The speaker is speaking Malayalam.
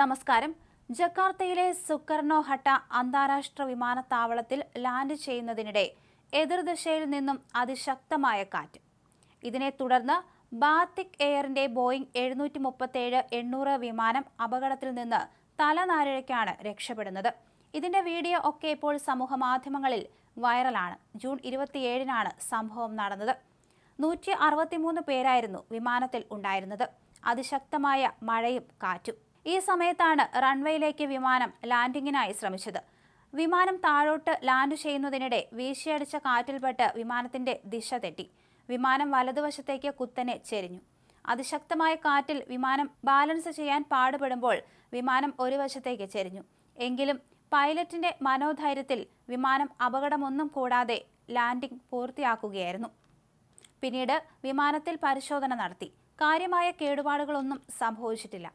നമസ്കാരം. ജക്കാർത്തയിലെ സുക്കർണോ ഹട്ട അന്താരാഷ്ട്ര വിമാനത്താവളത്തിൽ ലാൻഡ് ചെയ്യുന്നതിനിടെ എതിർദിശയിൽ നിന്നും അതിശക്തമായ കാറ്റ്. ഇതിനെ തുടർന്ന് ബാത്തിക് എയറിന്റെ ബോയിംഗ് എഴുന്നൂറ്റി മുപ്പത്തേഴ് എണ്ണൂറ് വിമാനം അപകടത്തിൽ നിന്ന് തലനാരിഴയ്ക്കാണ് രക്ഷപ്പെടുന്നത്. ഇതിന്റെ വീഡിയോ ഒക്കെ ഇപ്പോൾ സമൂഹ മാധ്യമങ്ങളിൽ വൈറലാണ്. ജൂൺ ഇരുപത്തിയേഴിനാണ് സംഭവം നടന്നത്. നൂറ്റി അറുപത്തിമൂന്ന് പേരായിരുന്നു വിമാനത്തിൽ ഉണ്ടായിരുന്നത്. അതിശക്തമായ മഴയും കാറ്റും. ഈ സമയത്താണ് റൺവേയിലേക്ക് വിമാനം ലാൻഡിങ്ങിനായി ശ്രമിച്ചത്. വിമാനം താഴോട്ട് ലാൻഡ് ചെയ്യുന്നതിനിടെ വീശിയടിച്ച കാറ്റിൽപ്പെട്ട് വിമാനത്തിന്റെ ദിശ തെറ്റി. വിമാനം വലതുവശത്തേക്ക് കുത്തനെ ചെരിഞ്ഞു. അതിശക്തമായ കാറ്റിൽ വിമാനം ബാലൻസ് ചെയ്യാൻ പാടുപെടുമ്പോൾ വിമാനം ഒരു വശത്തേക്ക് ചെരിഞ്ഞു. എങ്കിലും പൈലറ്റിന്റെ മനോധൈര്യത്തിൽ വിമാനം അപകടമൊന്നും കൂടാതെ ലാൻഡിംഗ് പൂർത്തിയാക്കുകയായിരുന്നു. പിന്നീട് വിമാനത്തിൽ പരിശോധന നടത്തി. കാര്യമായ കേടുപാടുകളൊന്നും സംഭവിച്ചിട്ടില്ല.